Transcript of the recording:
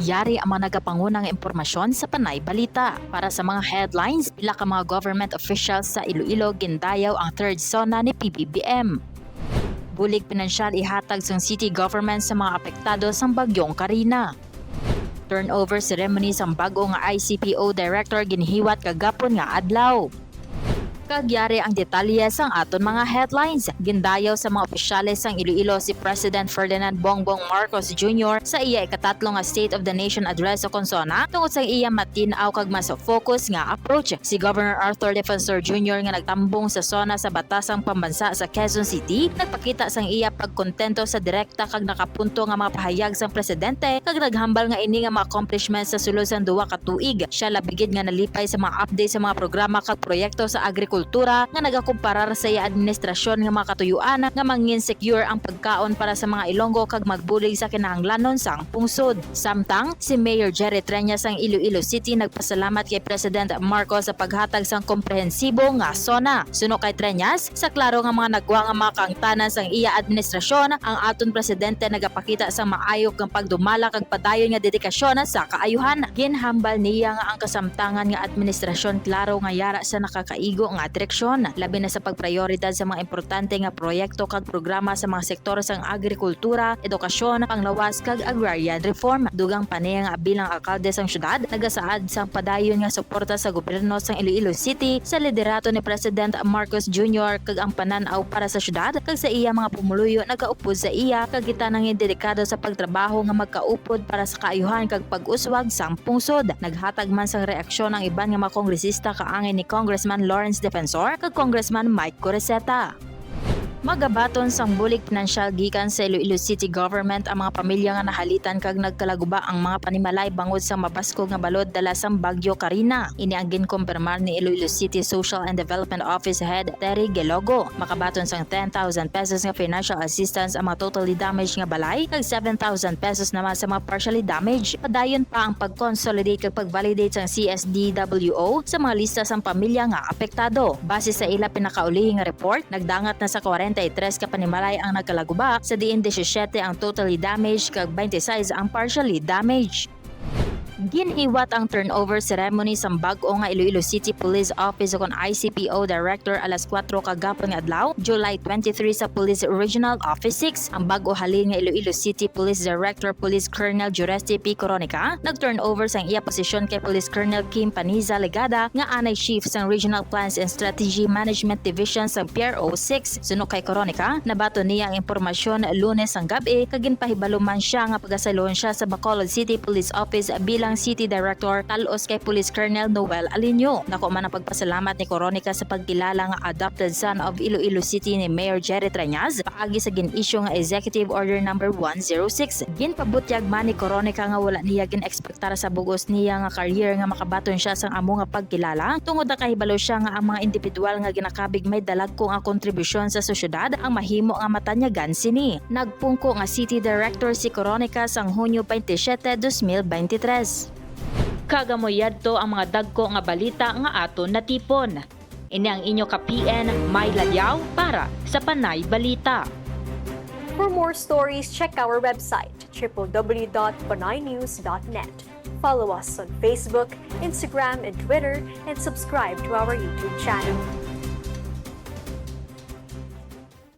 yari ang mga nagapangunang impormasyon sa Panay Balita. Para sa mga headlines, pila ka mga government officials sa Iloilo gindayaw ang third zona ni PBBM. Bulig pinansyal ihatag sa city government sa mga apektado sa bagyong Karina. Turnover ceremony sa bago nga ICPO director ginhiwat kagapon nga adlaw. Kagyari ang detalye sang aton mga headlines. Gindayaw sa mga opisyales sang Iloilo si President Ferdinand Bongbong Marcos Jr. sa iya ikatatlo nga State of the Nation address sa konsona tungod sa iya matinaw kag mas focus nga approach. Si Governor Arthur Defensor Jr. nga nagtambong sa zona sa batasang pambansa sa Quezon City, nagpakita sang iya pagkontento sa direkta kag nakapunto nga mga pahayag sang presidente kag naghambal nga ini nga mga accomplishments sa sulod sang duwa ka tuig. Siya labigid nga nalipay sa mga update sa mga programa kag proyekto sa agrikultura nga nagakumparar sa iya administrasyon nga mga katuyuan nga mangin secure ang pagkaon para sa mga Ilonggo kag magbulig sa kinahanglanon sang pungsod. Samtang si Mayor Jerry Treñas sang Iloilo City nagpasalamat kay President Marcos sa paghatag sang komprehensibo nga sona. Suno kay Treñas, sa klaro nga mga nagwa nga mga kangtanan sang iya administrasyon, ang aton presidente nagapakita sa maayok nga pagdumala kag padayon nga dedikasyon sa kaayuhan. Ginhambal niya nga ang kasamtangan nga administrasyon klaro nga yara sa nakakaigo nga direksyon, labi na sa pagprioridad sa mga importante nga proyekto kag programa sa mga sektor sang agrikultura, edukasyon, panglawas kag agrarian reform. Dugang panay nga bilang alkalde sang syudad, nagasaad sang padayon nga suporta sa gobyerno sang Iloilo City sa liderato ni President Marcos Jr. kag ang pananaw para sa syudad kag sa iya mga pumuluyo nagaupod sa iya kag gitanang dedikado sa pagtrabaho nga magkaupod para sa kaayuhan kag pag-uswag sang pungsod. Naghatag man sang reaksyon ang iban nga mga kongresista kaangin ni Congressman Lawrence Defensor kag Congressman Mike Coreseta. Magabaton sang bulig pinansyal gikan sa Iloilo City Government ang mga pamilya nga nahalitan kag nagkalaguba ang mga panimalay bangod sa mabasko nga balod dala sang Bagyo Karina. Ini ang ginkumpirmar ni Iloilo City Social and Development Office Head Terry Gelogo. Makabaton sang 10,000 pesos nga financial assistance ang mga totally damaged nga balay kag 7,000 pesos naman sa mga partially damaged. Padayon pa ang pag-consolidate kag pag-validate sang CSDWO sa mga lista sang pamilya nga apektado. Base sa ila pinakaulihing nga report, nagdangat na sa 43 ka panimalay ang nagkalaguba, sa diin 17 ang totally damaged kag 26 ang partially damaged. Giniwat ang turnover ceremony sa bag-o nga Iloilo City Police Office kon ICPO Director alas 4 kagapon nga adlaw, July 23 sa Police Regional Office 6. Ang bag-o halin nga Iloilo City Police Director Police Colonel Juresti P. Coronica nag-turnover sang iya posisyon kay Police Colonel Kim Paniza Legada nga anay chief sang Regional Plans and Strategy Management Division sa PRO 6. Suno kay Coronica, nabato niya ang impormasyon lunes ang gabi kag ginpahibalo man siya nga pagasalon siya sa Bacolod City Police Office bilang City Director talos kay Police Colonel Noel Alinio. Nako man ang pagpasalamat ni Coronica sa pagkilala nga adopted son of Iloilo City ni Mayor Jerry Trañaz paagi sa gin-issue nga Executive Order number 106. Ginpabutyag man ni Coronica nga wala niya gin-expectar sa bugos niya nga career nga makabaton siya sang amo nga pagkilala tungod na kahibalo siya nga ang mga individual nga ginakabig may dalag ko nga kontribusyon sa sosyedad ang mahimo nga matanyagan sini. Nagpungko nga City Director si Coronica sang Hunyo 27, 2023. Kagamoyad to ang mga dagko nga balita nga aton natipon. Ini ang inyo ka PN May Ladyaw para sa Panay Balita. For more stories, check our website www.panaynews.net. Follow us on Facebook, Instagram, and Twitter, and subscribe to our YouTube channel.